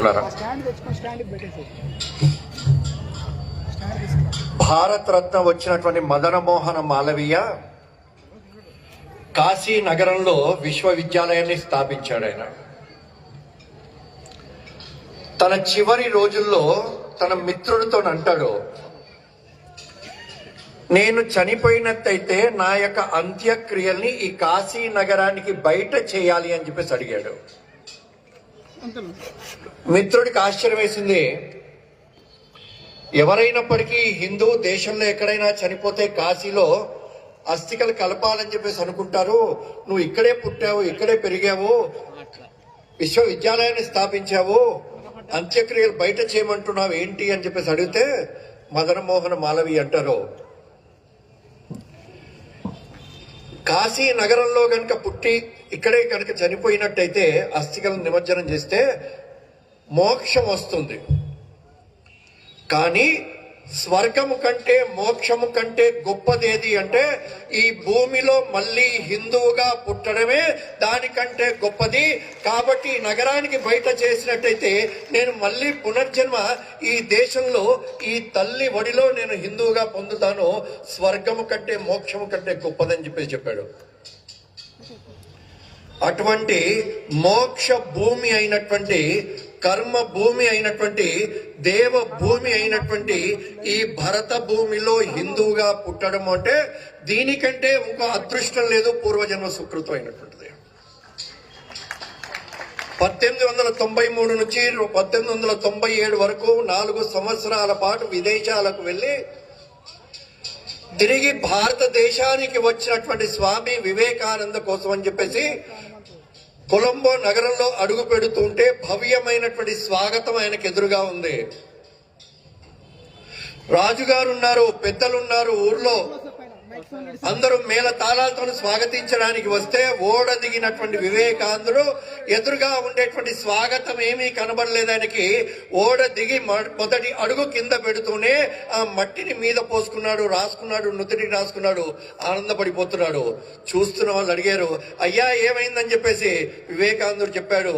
మిత్రులారా భారతరత్న భారత వచ్చినటువంటి మదన మోహన మాలవీయ కాశీ నగరంలో విశ్వవిద్యాలయాన్ని స్థాపించాడు ఆయన. తన చివరి రోజుల్లో తన మిత్రుడితో అంటాడు నేను చనిపోయినట్టయితే నా యొక్క అంత్యక్రియల్ని ఈ కాశీ నగరానికి బయట చేయాలి అని చెప్పేసి అడిగాడు. మిత్రుడికి ఆశ్చర్యం వేసింది. ఎవరైనప్పటికీ హిందూ దేశంలో ఎక్కడైనా చనిపోతే కాశీలో అస్థికలు కలపాలని చెప్పేసి అనుకుంటారు. నువ్వు ఇక్కడే పుట్టావు ఇక్కడే పెరిగావు విశ్వవిద్యాలయాన్ని స్థాపించావు అంత్యక్రియలు బయట చేయమంటున్నావు ఏంటి అని చెప్పేసి అడిగితే మదన మోహన మాలవి అంటారు. కాశీ నగరంలో కనుక పుట్టి ఇక్కడే కనుక చనిపోయినట్టయితే అస్థికలను నిమజ్జనం చేస్తే మోక్షం వస్తుంది. కానీ స్వర్గము కంటే మోక్షము కంటే గొప్పదేది అంటే ఈ భూమిలో మళ్ళీ హిందువుగా పుట్టడమే దానికంటే గొప్పది. కాబట్టి ఈ నగరానికి బయట చేసినట్టయితే నేను మళ్ళీ పునర్జన్మ ఈ దేశంలో ఈ తల్లి వడిలో నేను హిందువుగా పొందుతాను. స్వర్గము కంటే మోక్షము కంటే గొప్పదని చెప్పేసి చెప్పాడు. అటువంటి మోక్ష భూమి అయినటువంటి కర్మ భూమి అయినటువంటి దేవ భూమి అయినటువంటి ఈ భరత భూమిలో హిందువుగా పుట్టడం అంటే దీనికంటే ఇంకో అదృష్టం లేదు పూర్వజన్మ సుకృతం అయినటువంటిది పద్దెనిమిది వందల తొంభై మూడు నుంచి పద్దెనిమిది వందల తొంభై ఏడు వరకు నాలుగు సంవత్సరాల పాటు విదేశాలకు వెళ్ళి తిరిగి భారతదేశానికి వచ్చినటువంటి స్వామి వివేకానంద కోసం అని చెప్పేసి కొలంబో నగరంలో అడుగు పెడుతుంటే భవ్యమైనటువంటి స్వాగతం ఆయనకు ఎదురుగా ఉంది. రాజుగారు ఉన్నారు పెద్దలు ఉన్నారు ఊర్లో. అందరూ మేళ తాళాలతో స్వాగతించడానికి వస్తే ఓడ దిగినటువంటి వివేకానందుడు ఎదురుగా ఉండేటువంటి స్వాగతం ఏమీ కనబడలేదు ఆయనకి. ఓడ దిగి మొదటి అడుగు కింద పెడుతూనే ఆ మట్టిని మీద పోసుకున్నాడు రాసుకున్నాడు నుదుటికి రాసుకున్నాడు ఆనందపడిపోతున్నాడు. చూస్తున్న వాళ్ళు అడిగారు అయ్యా ఏమైందని? చెప్పేసి వివేకానందుడు చెప్పాడు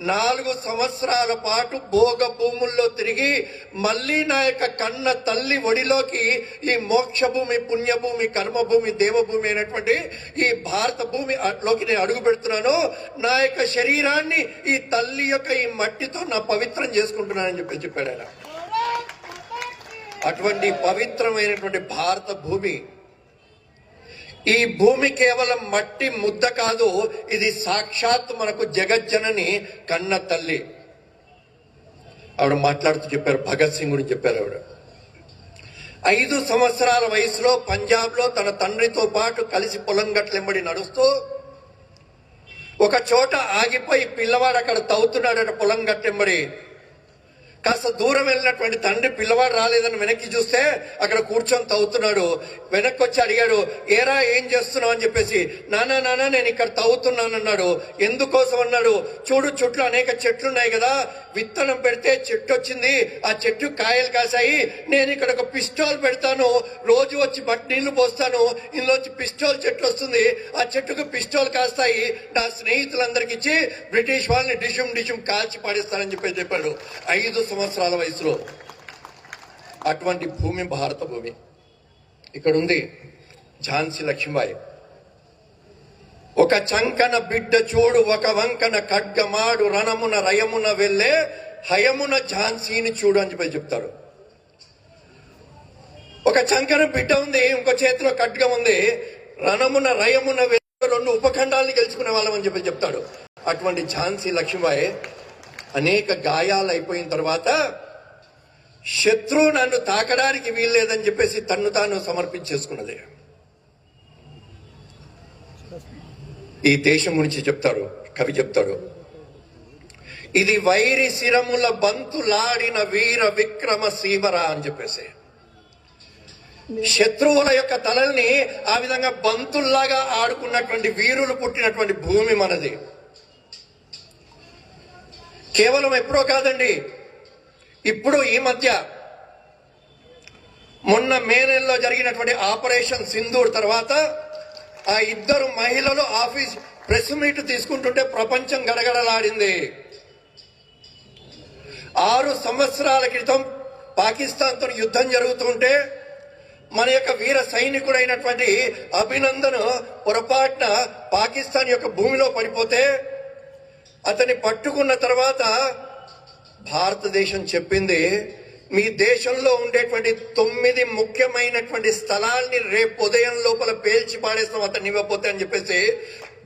నాలుగు సంవత్సరాల పాటు భోగ భూముల్లో తిరిగి మళ్ళీ నా యొక్క కన్న తల్లి ఒడిలోకి ఈ మోక్ష భూమి పుణ్యభూమి కర్మభూమి దేవభూమి అయినటువంటి ఈ భారత భూమి లోకి నేను అడుగు పెడుతున్నాను. నా యొక్క శరీరాన్ని ఈ తల్లి యొక్క ఈ మట్టితో నా పవిత్రం చేసుకుంటున్నానని చెప్పి చెప్పాడు ఆయన. అటువంటి పవిత్రమైనటువంటి భారత భూమి ఈ భూమి కేవలం మట్టి ముద్ద కాదు ఇది సాక్షాత్ మనకు జగజ్జనని కన్న తల్లి. ఆవిడ మాట్లాడుతూ చెప్పారు భగత్ సింగ్ గురించి చెప్పారు ఆవిడ. ఐదు సంవత్సరాల వయసులో పంజాబ్లో తన తండ్రితో పాటు కలిసి పొలం గట్లెంబడి నడుస్తూ ఒక చోట ఆగిపోయి పిల్లవాడు అక్కడ తవ్వుతున్నాడట పొలం గట్టెంబడి కాస్త దూరం వెళ్ళినటువంటి తండ్రి పిల్లవాడు రాలేదని వెనక్కి చూస్తే అక్కడ కూర్చొని తవ్వుతున్నాడు. వెనక్కి వచ్చి అడిగాడు ఏరా ఏం చేస్తున్నావు? అని చెప్పేసి నానా నానా నేను ఇక్కడ తవ్వుతున్నాను అన్నాడు ఎందుకోసం? అన్నాడు. చూడు చుట్టూ అనేక చెట్లు ఉన్నాయి కదా. విత్తనం పెడితే చెట్టు వచ్చింది. ఆ చెట్టు కాయలు కాసాయి నేను ఇక్కడ ఒక పిస్టోల్ పెడతాను. రోజు వచ్చి బట్ నీళ్ళు పోస్తాను. ఇందులోంచి పిస్టోల్ చెట్టు వస్తుంది. ఆ చెట్టుకు పిస్టోల్ కాస్తాయి. నా స్నేహితులందరికి ఇచ్చి బ్రిటిష్ వాళ్ళని డిషుమ్ డిషుమ్ కాల్చి పాడేస్తానని చెప్పి చెప్పాడు. ఐదు సంవత్సరాల వయసులో అటువంటి భూమి భారత భూమి. ఇక్కడ ఉంది ఝాన్సీ లక్ష్మీబాయి. ఒక చంకన బిడ్డ చూడు ఒక వంకన ఖడ్గమాడు రణమున రయమున వెళ్ళే హయమున ఝాన్సీని చూడు అని చెప్పి చెప్తాడు ఒక చంకన బిడ్డ ఉంది ఇంకో చేతిలో ఖడ్గం ఉంది రణమున రయమున వెళ్ళే రెండు ఉపఖండాలను గెలుచుకునే వాళ్ళం అని చెప్పి చెప్తాడు. అటువంటి ఝాన్సీ లక్ష్మీబాయి అనేక గాయాలు అయిపోయిన తర్వాత శత్రువు నన్ను తాకడానికి వీల్లేదని చెప్పేసి తన్ను తాను సమర్పించేసుకున్నది. ఈ దేశం గురించి చెప్తారు కవి చెప్తాడు ఇది వైరి శిరముల బంతులాడిన వీర విక్రమ సీమరా అని చెప్పేసి. శత్రువుల యొక్క తలల్ని ఆ విధంగా బంతుల్లాగా ఆడుకున్నటువంటి వీరులు పుట్టినటువంటి భూమి మనది. కేవలం ఎప్పుడో కాదండి. ఇప్పుడు ఈ మధ్య మొన్న మే నెలలో జరిగినటువంటి ఆపరేషన్ సింధూర్ తర్వాత ఆ ఇద్దరు మహిళలు ఆఫీస్ ప్రెస్ మీట్ తీసుకుంటుంటే ప్రపంచం గడగడలాడింది. ఆరు సంవత్సరాల క్రితం పాకిస్తాన్తో యుద్ధం జరుగుతుంటే మన యొక్క వీర సైనికుడైనటువంటి అభినందన్ పొరపాటున పాకిస్తాన్ యొక్క భూమిలో పడిపోతే అతన్ని పట్టుకున్న తర్వాత భారతదేశం చెప్పింది మీ దేశంలో ఉండేటువంటి తొమ్మిది ముఖ్యమైనటువంటి స్థలాల్ని రేపు ఉదయం లోపల పేల్చి పాడేస్తాం అతన్ని ఇవ్వకపోతే అని చెప్పేసి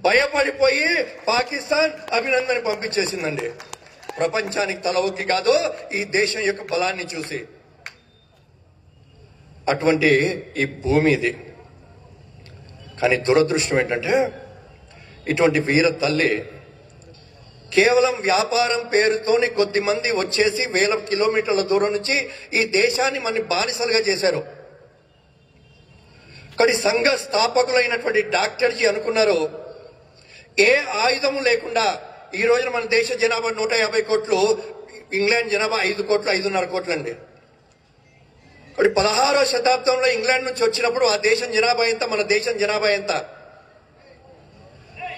భయపడిపోయి పాకిస్తాన్ అభినందన పంపించేసిందండి. ప్రపంచానికి తలవొక్కి కాదు ఈ దేశం యొక్క బలాన్ని చూసి. అటువంటి ఈ భూమి ఇది. కానీ దురదృష్టం ఏంటంటే ఇటువంటి వీర తల్లి కేవలం వ్యాపారం పేరుతోని కొద్ది మంది వచ్చేసి వేల కిలోమీటర్ల దూరం నుంచి ఈ దేశాన్ని మన బానిసలుగా చేశారు. కానీ సంఘ స్థాపకులైనటువంటి డాక్టర్జీ అనుకున్నారు ఏ ఆయుధము లేకుండా ఈ రోజున మన దేశ జనాభా నూట యాభై కోట్లు ఇంగ్లాండ్ జనాభా ఐదు కోట్లు ఐదున్నర కోట్లు అండి మరి పదహారో శతాబ్దంలో ఇంగ్లాండ్ నుంచి వచ్చినప్పుడు ఆ దేశం జనాభా ఎంత మన దేశం జనాభా ఎంత?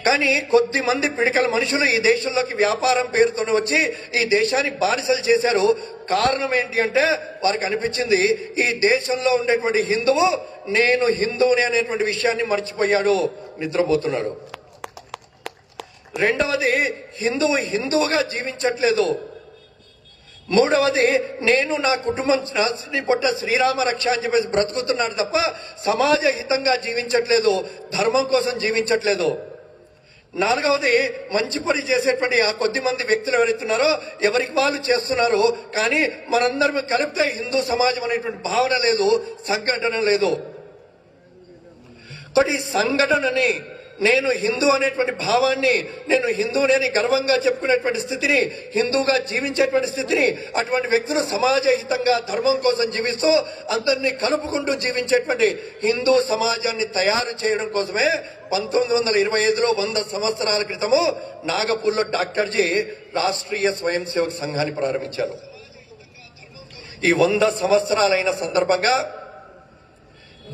కానీ కొద్ది మంది పిడికల మనుషులు ఈ దేశంలోకి వ్యాపారం పేరుతోనే వచ్చి ఈ దేశాన్ని బానిసలు చేశారు. కారణం ఏంటి అంటే వారికి అనిపించింది ఈ దేశంలో ఉండేటువంటి హిందువు నేను హిందువుని అనేటువంటి విషయాన్ని మర్చిపోయాడు నిద్రపోతున్నాడు. రెండవది హిందువు హిందువుగా జీవించట్లేదు. మూడవది నేను నా కుటుంబం శ్రీ పొట్ట శ్రీరామ రక్ష అని చెప్పేసి బ్రతుకుతున్నాడు తప్ప సమాజ హితంగా జీవించట్లేదు ధర్మం కోసం జీవించట్లేదు. నాలుగవది మంచి పని చేసేటువంటి ఆ కొద్ది మంది వ్యక్తులు ఎవరైతున్నారో ఎవరికి వాళ్ళు చేస్తున్నారు కానీ మనందరం కలిపితే హిందూ సమాజం అనేటువంటి భావన లేదు సంఘటన లేదు. ఒకటి సంఘటనని నేను హిందూ అనేటువంటి భావాన్ని నేను హిందూనేని గర్వంగా చెప్పుకునేటువంటి స్థితిని హిందూగా జీవించేటువంటి స్థితిని అటువంటి వ్యక్తులు సమాజ హితంగా ధర్మం కోసం జీవిస్తూ అందరినీ కలుపుకుంటూ జీవించేటువంటి హిందూ సమాజాన్ని తయారు చేయడం కోసమే పంతొమ్మిది వందల ఇరవై ఐదులో వంద సంవత్సరాల క్రితము నాగపూర్లో డాక్టర్జీ రాష్ట్రీయ స్వయం సేవక సంఘాన్ని ప్రారంభించారు. ఈ వంద సంవత్సరాలైన సందర్భంగా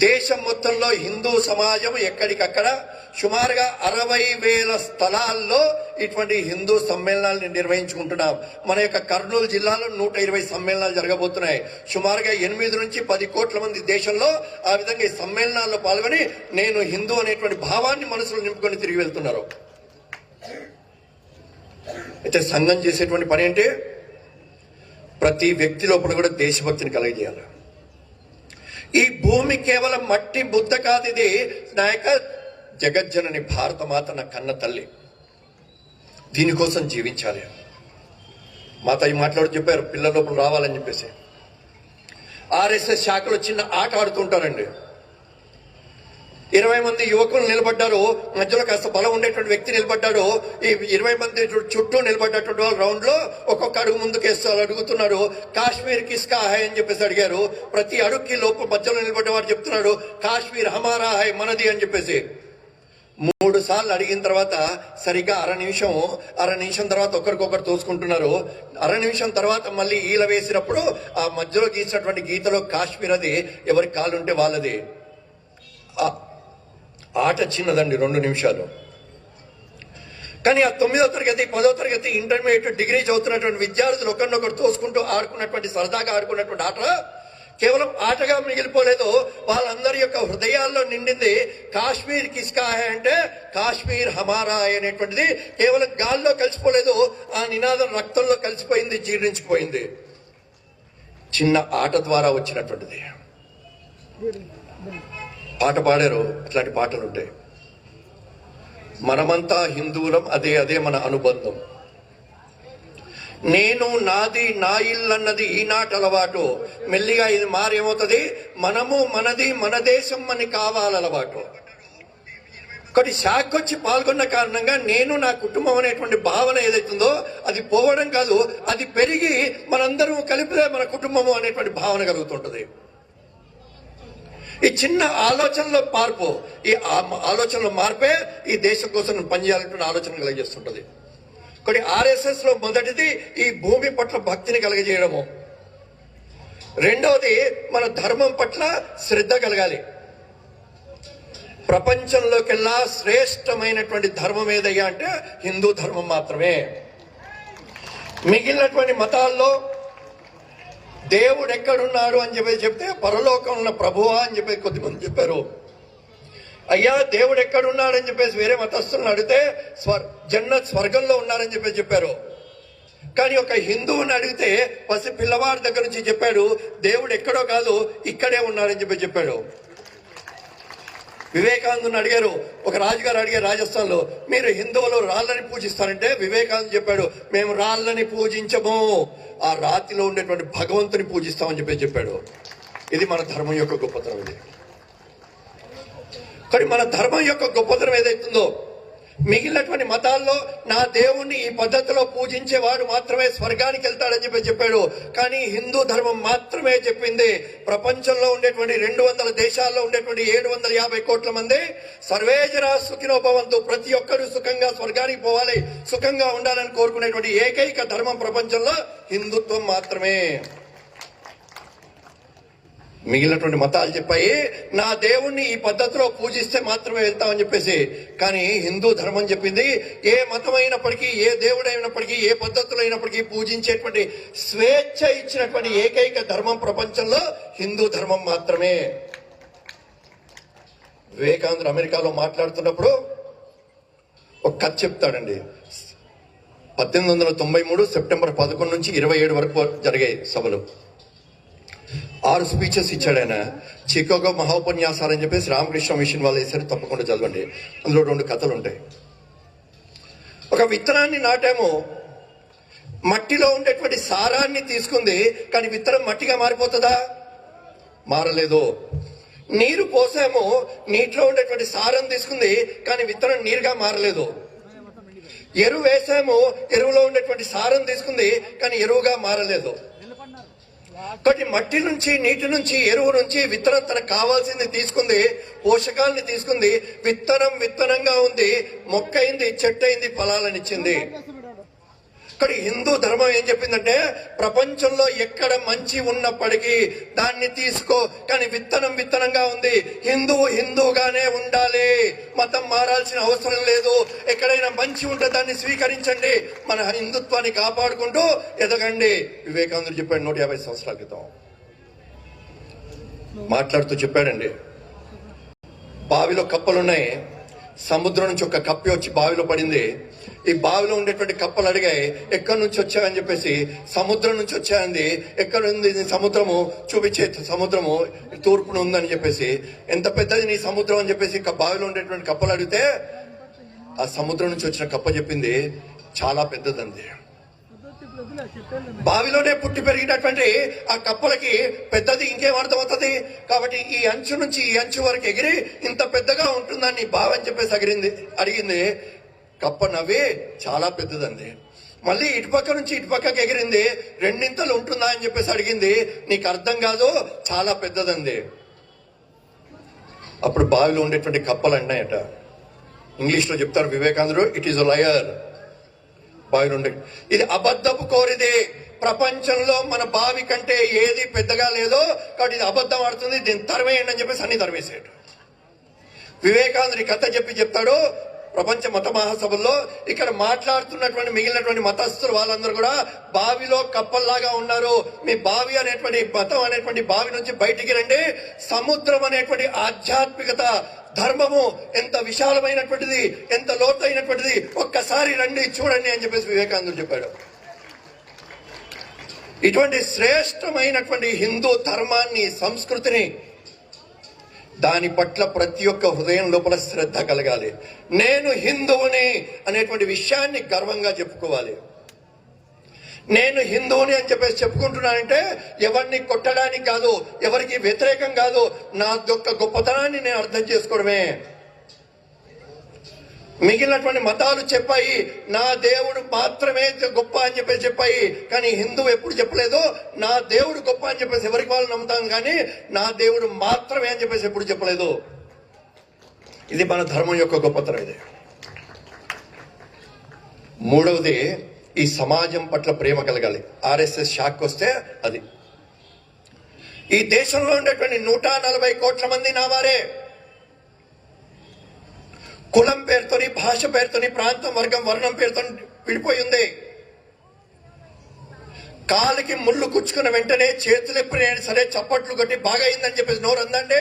దేశం మొత్తంలో హిందూ సమాజం ఎక్కడికక్కడ సుమారుగా అరవై వేల స్థలాల్లో ఇటువంటి హిందూ సమ్మేళనాలను నిర్వహించుకుంటున్నాం. మన యొక్క కర్నూలు జిల్లాలో నూట ఇరవై సమ్మేళనాలు జరగబోతున్నాయి. సుమారుగా ఎనిమిది నుంచి పది కోట్ల మంది దేశంలో ఆ విధంగా ఈ సమ్మేళనాల్లో పాల్గొని నేను హిందూ అనేటువంటి భావాన్ని మనసులో నింపుకొని తిరిగి వెళ్తున్నారు. అయితే సంఘం చేసేటువంటి పని ఏంటి? ప్రతి వ్యక్తి లోపల కూడా దేశభక్తిని కలగజేయాలి. ఈ భూమి కేవలం మట్టి బుద్ధ కాదు ఇది నాయక జగజ్జనని భారత మాత నా కన్న తల్లి. దీనికోసం జీవించాలి. మాత ఈ మాట్లాడు చెప్పారు పిల్లల లోపల రావాలని చెప్పేసి. ఆర్ఎస్ఎస్ శాఖలో చిన్న ఆట ఆడుతుంటారండి. ఇరవై మంది యువకులు నిలబడ్డారు. మధ్యలో కాస్త బలం ఉండేటువంటి వ్యక్తి నిలబడ్డాడు. ఈ ఇరవై మంది చు- చుట్టూ నిలబడ్డటువంటి వాళ్ళు రౌండ్లో ఒక్కొక్క అడుగు ముందుకేస్తారు అడుగుతున్నారు. కాశ్మీర్ కిస్కా హాయ్ అని చెప్పేసి అడిగారు. ప్రతి అడుగుకి లోపు మధ్యలో నిలబడ్డవారు చెప్తున్నాడు కాశ్మీర్ హమారా హాయ్ మనది అని చెప్పేసి. మూడు సార్లు అడిగిన తర్వాత సరిగ్గా అర నిమిషం అర నిమిషం తర్వాత ఒకరికొకరు తోసుకుంటున్నారు. అర నిమిషం తర్వాత మళ్ళీ ఈల వేసినప్పుడు ఆ మధ్యలో గీసినటువంటి గీతలో కాశ్మీర్ అది ఎవరి కాలుంటే వాళ్ళది ఆ- ఆట చిన్నదండి రెండు నిమిషాలు. కానీ ఆ తొమ్మిదో తరగతి పదో తరగతి ఇంటర్మీడియట్ డిగ్రీ చదువుతున్నటువంటి విద్యార్థులు ఒకరినొకరు తోసుకుంటూ ఆడుకున్నటువంటి సరదాగా ఆడుకున్నటువంటి ఆట కేవలం ఆటగా మిగిలిపోలేదు. వాళ్ళందరి యొక్క హృదయాల్లో నిండింది కాశ్మీర్ కిస్కా అంటే కాశ్మీర్ హమారా అనేటువంటిది. కేవలం గాల్లో కలిసిపోలేదు ఆ నినాదం రక్తంలో కలిసిపోయింది జీర్ణించిపోయింది. చిన్న ఆట ద్వారా వచ్చినటువంటిది. పాట పాడారు అట్లాంటి పాటలు ఉంటాయి మనమంతా హిందువులం అదే అదే మన అనుబంధం. నేను నాది నా ఇల్లు అన్నది ఈనాటి అలవాటు. మెల్లిగా ఇది మారేమవుతుంది? మనము మనది మన దేశం అని కావాలలవాటు. ఒకటి శాఖ వచ్చి పాల్గొన్న కారణంగా నేను నా కుటుంబం అనేటువంటి భావన ఏదైతుందో అది పోవడం కాదు అది పెరిగి మనందరం కలిపితే మన కుటుంబము అనేటువంటి భావన కలుగుతుంటుంది. ఈ చిన్న ఆలోచనలో మార్పు ఈ ఆలోచనలో మార్పే ఈ దేశం కోసం పనిచేయాలంటున్న ఆలోచన కలిగజేస్తుంటది. కొన్ని ఆర్ఎస్ఎస్లో మొదటిది ఈ భూమి పట్ల భక్తిని కలగజేయడము. రెండవది మన ధర్మం పట్ల శ్రద్ధ కలగాలి. ప్రపంచంలోకెల్లా శ్రేష్టమైనటువంటి ధర్మం ఏదయ్యా అంటే హిందూ ధర్మం మాత్రమే. మిగిలినటువంటి మతాల్లో దేవుడు ఎక్కడున్నాడు అని చెప్పి చెప్తే పరలోకం ఉన్న ప్రభువా అని చెప్పి కొద్దిమంది చెప్పారు. అయ్యా దేవుడు ఎక్కడున్నాడు అని చెప్పేసి వేరే మతస్థులను అడిగితే స్వర్ జన్నత్ స్వర్గంలో ఉన్నారని చెప్పి చెప్పారు. కానీ ఒక హిందువుని అడిగితే పసి పిల్లవాడి దగ్గర నుంచి చెప్పాడు దేవుడు ఎక్కడో కాదు ఇక్కడే ఉన్నాడని చెప్పి చెప్పాడు. వివేకానందుని అడిగారు. ఒక రాజుగారు అడిగారు రాజస్థాన్లో మీరు హిందువులు రాళ్ళని పూజిస్తారంటే వివేకానంద చెప్పాడు మేము రాళ్ళని పూజించము. ఆ రాతిలో ఉండేటువంటి భగవంతుని పూజిస్తామని చెప్పి చెప్పాడు. ఇది మన ధర్మం యొక్క గొప్పతనం ఇది. కానీ మన ధర్మం యొక్క గొప్పతనం ఏదైతుందో మిగిలినటువంటి మతాల్లో నా దేవుణ్ణి ఈ పద్ధతిలో పూజించేవాడు మాత్రమే స్వర్గానికి వెళ్తాడని చెప్పి చెప్పాడు. కానీ హిందూ ధర్మం మాత్రమే చెప్పింది. ప్రపంచంలో ఉండేటువంటి రెండు వందల దేశాల్లో ఉండేటువంటి ఏడు వందల యాభై కోట్ల మంది సర్వేజన సుఖినోభవంతు ప్రతి ఒక్కరూ సుఖంగా స్వర్గానికి పోవాలి సుఖంగా ఉండాలని కోరుకునేటువంటి ఏకైక ధర్మం ప్రపంచంలో హిందుత్వం మాత్రమే. మిగిలినటువంటి మతాలు చెప్పాయి నా దేవుణ్ణి ఈ పద్ధతిలో పూజిస్తే మాత్రమే వెళ్తామని చెప్పేసి. కానీ హిందూ ధర్మం చెప్పింది ఏ మతం అయినప్పటికీ ఏ దేవుడు అయినప్పటికీ ఏ పద్ధతులు అయినప్పటికీ పూజించేటువంటి స్వేచ్ఛ ఇచ్చినటువంటి ఏకైక ధర్మం ప్రపంచంలో హిందూ ధర్మం మాత్రమే. వివేకానంద అమెరికాలో మాట్లాడుతున్నప్పుడు ఒక కథ చెప్తాడండి. పద్దెనిమిది వందల తొంభై మూడు సెప్టెంబర్ పదకొండు నుంచి ఇరవై ఏడు వరకు జరిగాయి సభలు. ఆరు స్పీచెస్ ఇచ్చాడు ఆయన. చికాగో మహోపన్యాసాలు అని చెప్పేసి రామకృష్ణ మిషన్ వాళ్ళు వేశారు. తప్పకుండా చదవండి. అందులో రెండు కథలు ఉంటాయి. ఒక విత్తనాన్ని నాటాము. మట్టిలో ఉండేటువంటి సారాన్ని తీసుకుంది. కానీ విత్తనం మట్టిగా మారిపోతుందా? మారలేదు. నీరు పోసాము. నీటిలో ఉండేటువంటి సారం తీసుకుంది. కానీ విత్తనం నీరుగా మారలేదు. ఎరువు వేసాము. ఎరువులో ఉండేటువంటి సారం తీసుకుంది. కానీ ఎరువుగా మారలేదు. కాబట్టి మట్టి నుంచి నీటి నుంచి ఎరువు నుంచి విత్తనం తనకు కావాల్సింది తీసుకుంది పోషకాలని తీసుకుంది విత్తనం విత్తనంగా ఉంది మొక్క అయింది చెట్టు అయింది ఫలాలనిచ్చింది ఇక్కడ హిందూ ధర్మం ఏం చెప్పిందంటే ప్రపంచంలో ఎక్కడ మంచి ఉన్నప్పటికీ దాన్ని తీసుకో. కానీ విత్తనం విత్తనంగా ఉంది. హిందువు హిందువుగానే ఉండాలి. మతం మారాల్సిన అవసరం లేదు. ఎక్కడైనా మంచి ఉంటే దాన్ని స్వీకరించండి. మన హిందుత్వాన్ని కాపాడుకుంటూ ఎదగండి. వివేకానందుడు చెప్పాడు నూట యాభై సంవత్సరాల క్రితం. మాట్లాడుతూ చెప్పాడండి. బావిలో కప్పలున్నాయి. సముద్రం నుంచి ఒక కప్పి వచ్చి బావిలో పడింది. ఈ బావిలో ఉండేటువంటి కప్పలు అడిగాయి ఎక్కడి నుంచి వచ్చాయని చెప్పేసి సముద్రం నుంచి వచ్చాయంది ఎక్కడ ఉంది సముద్రము? చూపించే సముద్రము తూర్పున ఉందని చెప్పేసి. ఎంత పెద్దది నీ సముద్రం? అని చెప్పేసి బావిలో ఉండేటువంటి కప్పలు అడిగితే ఆ సముద్రం నుంచి వచ్చిన కప్ప చెప్పింది చాలా పెద్దదంది బావిలోనే పుట్టి పెరిగినటువంటి ఆ కప్పలకి పెద్దది ఇంకేం అర్థమవుతుంది కాబట్టి ఈ అంచు నుంచి ఈ అంచు వరకు ఎగిరి ఇంత పెద్దగా ఉంటుందని బావి అని చెప్పేసి అగిరింది అడిగింది. కప్ప నవ్వి చాలా పెద్దదండి. మళ్ళీ ఇటుపక్క నుంచి ఇటుపక్కకి ఎగిరింది. రెండింతలు ఉంటుందా అని చెప్పేసి అడిగింది. నీకు అర్థం కాదు చాలా పెద్దదండి. అప్పుడు బావిలో ఉండేటువంటి కప్పలు అన్నాయట ఇంగ్లీష్లో చెప్తారు వివేకానందుడు ఇట్ ఈస్ లయర్ బావి నుండి ఇది అబద్ధపు కోరిది ప్రపంచంలో మన బావి కంటే ఏది పెద్దగా లేదో కాబట్టి ఇది అబద్ధం ఆడుతుంది దీన్ని తరమేయండి అని చెప్పేసి అన్ని తరివేసాడు వివేకానందుడి కథ చెప్పి చెప్తాడు ప్రపంచ మత మహాసభల్లో ఇక్కడ మాట్లాడుతున్నటువంటి మిగిలినటువంటి మతస్థులు వాళ్ళందరూ కూడా బావిలో కప్పల్లాగా ఉన్నారు. మీ బావి అనేటువంటి మతం అనేటువంటి బావి నుంచి బయటికి రండి. సముద్రం అనేటువంటి ఆధ్యాత్మికత ధర్మము ఎంత విశాలమైనటువంటిది ఎంత లోతైనటువంటిది ఒక్కసారి రండి చూడండి అని చెప్పేసి వివేకానందుడు చెప్పాడు. ఇటువంటి శ్రేష్టమైనటువంటి హిందూ ధర్మాన్ని సంస్కృతిని దాని పట్ల ప్రతి ఒక్క హృదయం లోపల శ్రద్ధ కలగాలి. నేను హిందువుని అనేటువంటి విషయాన్ని గర్వంగా చెప్పుకోవాలి. నేను హిందువుని అని చెప్పేసి చెప్పుకుంటున్నానంటే ఎవరిని కొట్టడానికి కాదు ఎవరికి వ్యతిరేకం కాదు నా యొక్క గొప్పతనాన్ని నేను అర్థం చేసుకోవడమే. మిగిలినటువంటి మతాలు చెప్పాయి నా దేవుడు మాత్రమే గొప్ప అని చెప్పేసి చెప్పాయి కానీ హిందువు ఎప్పుడు చెప్పలేదు నా దేవుడు గొప్ప అని చెప్పేసి ఎవరికి వాళ్ళు నమ్ముతాం కానీ నా దేవుడు మాత్రమే అని చెప్పేసి ఎప్పుడు చెప్పలేదు. ఇది మన ధర్మం యొక్క గొప్పతనం ఇది. మూడవది ఈ సమాజం పట్ల ప్రేమ కలగాలి. ఆర్ఎస్ఎస్ షాక్ వస్తే అది. ఈ దేశంలో ఉండేటువంటి నూట నలభై కోట్ల మంది నా వారే. కులం పేరుతోని భాష పేరుతోని ప్రాంతం వర్గం వర్ణం పేరుతో విడిపోయి ఉంది. కాలికి ముళ్ళు కుచ్చుకున్న వెంటనే చేతులు ఎప్పుడైనా సరే చప్పట్లు కొట్టి బాగా అయిందని చెప్పేసి నోరు అందండి?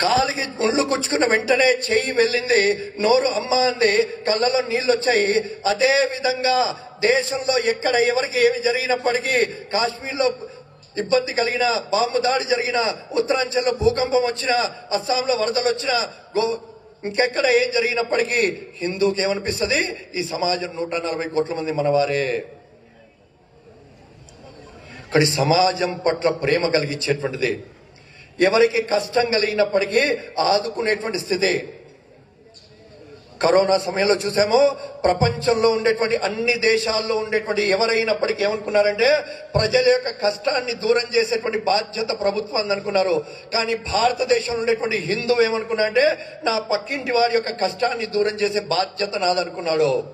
కాలికి ముళ్ళు కుచ్చుకున్న వెంటనే చెయ్యి వెళ్ళింది నోరు అమ్మ అంది కళ్ళలో నీళ్ళు వచ్చాయి అదే విధంగా దేశంలో ఎక్కడ ఎవరికి ఏమి జరిగినప్పటికీ కాశ్మీర్లో ఇబ్బంది కలిగిన బాంబు దాడి జరిగిన ఉత్తరాంచల్లో భూకంపం వచ్చిన అస్సాంలో వరదలు వచ్చిన గో ఇంకెక్కడ ఏం జరిగినప్పటికీ హిందూకి ఏమనిపిస్తుంది? ఈ సమాజం నూట నలభై కోట్ల మంది మనవారే. ఇక్కడి సమాజం పట్ల ప్రేమ కలిగించేటువంటిది ఎవరికి కష్టం కలిగినప్పటికీ ఆదుకునేటువంటి స్థితి. కరోనా సమయంలో చూసామో ప్రపంచంలో ఉండేటువంటి అన్ని దేశాల్లో ఉండేటువంటి ఎవరైనప్పటికీ ఏమనుకున్నారంటే ప్రజల యొక్క కష్టాన్ని దూరం చేసేటువంటి బాధ్యత ప్రభుత్వం అనుకున్నారు కానీ భారతదేశంలో ఉండేటువంటి హిందువు ఏమనుకున్నారంటే నా పక్కింటి వారి యొక్క కష్టాన్ని దూరం చేసే బాధ్యత నాదనుకున్నాడు.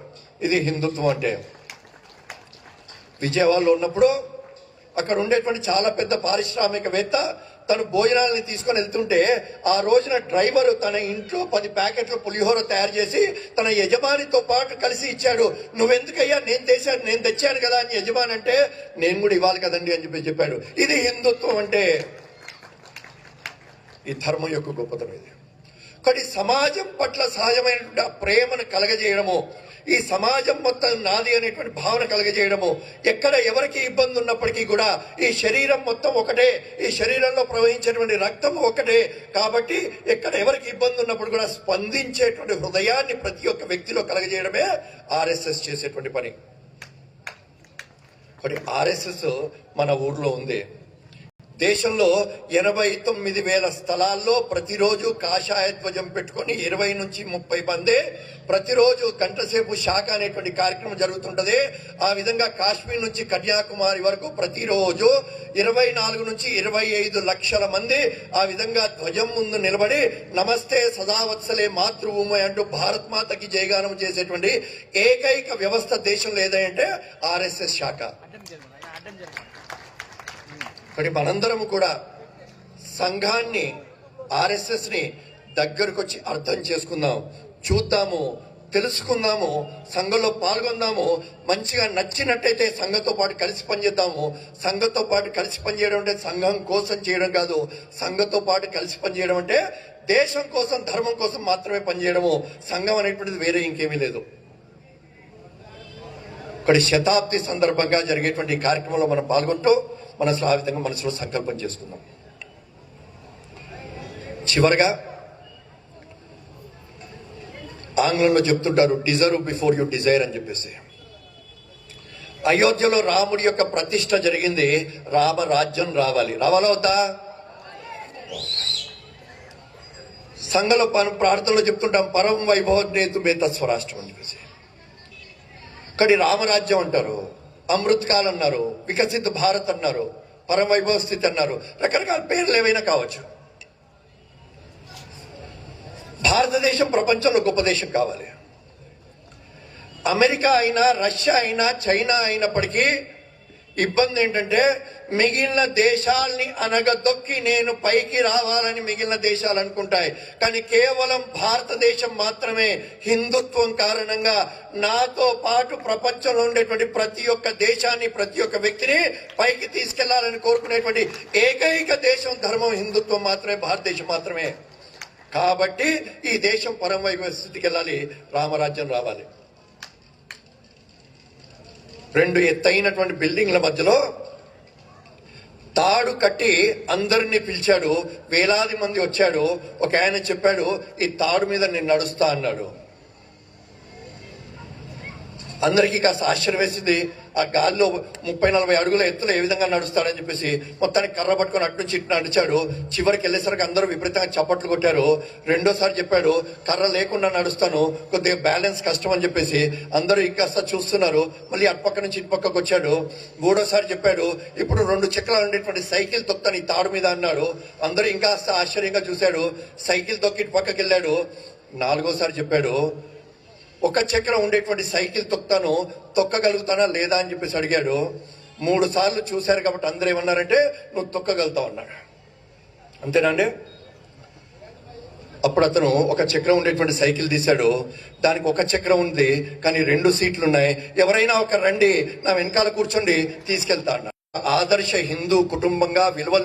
ఇది హిందుత్వం అంటే. విజయవాడలో ఉన్నప్పుడు అక్కడ ఉండేటువంటి చాలా పెద్ద పారిశ్రామికవేత్త తను భోజనాలని తీసుకొని వెళ్తుంటే ఆ రోజున డ్రైవర్ తన ఇంట్లో పది ప్యాకెట్లు పులిహోర తయారు చేసి తన యజమానితో పాటు కలిసి ఇచ్చాడు. నువ్వెందుకయ్యా? నేను తెచ్చాను నేను తెచ్చాను కదా అని యజమాని అంటే నేను కూడా ఇవ్వాలి కదండి అని చెప్పి చెప్పాడు. ఇది హిందుత్వం అంటే ఈ ధర్మం యొక్క గొప్పతనం ఇది. ఒకటి సమాజం పట్ల సహజమైనటువంటి ఆ ప్రేమను కలగజేయడము ఈ సమాజం మొత్తం నాది అనేటువంటి భావన కలగజేయడము ఎక్కడ ఎవరికి ఇబ్బంది ఉన్నప్పటికీ కూడా ఈ శరీరం మొత్తం ఒకటే ఈ శరీరంలో ప్రవహించేటువంటి రక్తం ఒకటే. కాబట్టి ఎక్కడ ఎవరికి ఇబ్బంది ఉన్నప్పుడు కూడా స్పందించేటువంటి హృదయాన్ని ప్రతి ఒక్క వ్యక్తిలో కలగజేయడమే ఆర్ఎస్ఎస్ చేసేటువంటి పని. మరి ఆర్ఎస్ఎస్ మన ఊర్లో ఉంది. దేశంలో ఎనభై తొమ్మిది వేల స్థలాల్లో ప్రతిరోజు కాషాయ ధ్వజం పెట్టుకొని ఇరవై నుంచి ముప్పై మంది ప్రతిరోజు గంటసేపు శాఖ అనేటువంటి కార్యక్రమం జరుగుతుంటది. ఆ విధంగా కాశ్మీర్ నుంచి కన్యాకుమారి వరకు ప్రతిరోజు ఇరవై నాలుగు నుంచి ఇరవై ఐదు లక్షల మంది ఆ విధంగా ధ్వజం ముందు నిలబడి నమస్తే సదావత్సలే మాతృభూమి అంటూ భారత్ మాతకి జయగానం చేసేటువంటి ఏకైక వ్యవస్థ దేశంలో ఏదంటే ఆర్ఎస్ఎస్ శాఖ. మరి మనందరం కూడా సంఘాన్ని ఆర్ఎస్ఎస్ని దగ్గరకు వచ్చి అర్థం చేసుకుందాం. చూద్దాము తెలుసుకుందాము సంఘంలో పాల్గొందాము మంచిగా నచ్చినట్టయితే సంఘంతో పాటు కలిసి పనిచేద్దాము. సంఘంతో పాటు కలిసి పనిచేయడం అంటే సంఘం కోసం చేయడం కాదు. సంఘంతో పాటు కలిసి పనిచేయడం అంటే దేశం కోసం ధర్మం కోసం మాత్రమే పనిచేయడము. సంఘం అనేటువంటిది వేరే ఇంకేమీ లేదు. ఇక్కడ శతాబ్ది సందర్భంగా జరిగేటువంటి కార్యక్రమంలో మనం పాల్గొంటూ మనసులో ఆ విధంగా మనసులో సంకల్పం చేసుకుందాం. చివరగా ఆంగ్లంలో చెప్తుంటారు డిజర్వ్ బిఫోర్ యు డిజైర్ అని చెప్పేసి. అయోధ్యలో రాముడి యొక్క ప్రతిష్ట జరిగింది రామ రాజ్యం రావాలి. రావాలా సంఘలో సంఘంలో ప్రార్థనలో చెప్తుంటాం పరం వైభవజ్ఞేతు బేత స్వరాష్ట్రం అని చెప్పేసి. కానీ రామరాజ్యం అంటారు అమృత్కాల్ అన్నారు వికసిత భారత్ అన్నారు పరమవైభవ స్థితి అన్నారు. రకరకాల పేర్లు ఏవైనా కావచ్చు. భారతదేశం ప్రపంచంలో గొప్ప దేశం కావాలి. అమెరికా అయినా రష్యా అయినా చైనా అయినప్పటికీ ఇబ్బంది ఏంటంటే మిగిలిన దేశాల్ని అనగదొక్కి నేను పైకి రావాలని మిగిలిన దేశాలు అనుకుంటాయి. కానీ కేవలం భారతదేశం మాత్రమే హిందుత్వం కారణంగా నాతో పాటు ప్రపంచంలో ఉండేటువంటి ప్రతి ఒక్క దేశాన్ని ప్రతి ఒక్క వ్యక్తిని పైకి తీసుకెళ్ళాలని కోరుకునేటువంటి ఏకైక దేశం ధర్మం హిందుత్వం మాత్రమే భారతదేశం మాత్రమే. కాబట్టి ఈ దేశం పరం వైపు స్థితికి వెళ్ళాలి రామరాజ్యం రావాలి. రెండు ఎత్తైనటువంటి బిల్డింగ్ల మధ్యలో తాడు కట్టి అందరినీ పిలిచాడు. వేలాది మంది వచ్చాడు. ఒక ఆయన చెప్పాడు ఈ తాడు మీద నేను నడుస్తా అన్నాడు. అందరికీ కాస్త ఆశ్చర్యం వేసింది. ఆ గాలిలో ముప్పై నలభై అడుగుల ఎత్తులో ఏ విధంగా నడుస్తాడని చెప్పేసి మొత్తానికి కర్ర పట్టుకొని అటు నుంచి ఇటు నడిచాడు. చివరికి వెళ్ళేసరికి అందరూ విపరీతంగా చప్పట్లు కొట్టారు. రెండోసారి చెప్పాడు కర్ర లేకుండా నడుస్తాను కొద్దిగా బ్యాలెన్స్ కష్టం అని చెప్పేసి అందరూ ఇంకాస్త చూస్తున్నారు. మళ్ళీ అటుపక్క నుంచి ఇటుపక్కకు వచ్చాడు. మూడోసారి చెప్పాడు ఇప్పుడు రెండు చక్రాలు ఉండేటువంటి సైకిల్ తొక్కుతాను ఈ తాడు మీద అన్నాడు. అందరూ ఇంకాస్త ఆశ్చర్యంగా చూశాడు సైకిల్ తొక్కి ఇటు పక్కకి వెళ్ళాడు. నాలుగోసారి చెప్పాడు ఒక చక్రం ఉండేటువంటి సైకిల్ తొక్కుతాను తొక్కగలుగుతానా లేదా అని చెప్పేసి అడిగాడు. మూడు సార్లు చూశారు కాబట్టి అందరూ ఏమన్నారంటే నువ్వు తొక్కగలుగుతావు అన్నాడు. అంతేనండి? అప్పుడు అతను ఒక చక్రం ఉండేటువంటి సైకిల్ తీశాడు. దానికి ఒక చక్రం ఉంది కానీ రెండు సీట్లు ఉన్నాయి. ఎవరైనా ఒక రండి నా వెనకాల కూర్చోండి తీసుకెళ్తా అన్నాడు. ఆదర్శ హిందూ కుటుంబంగా విలువ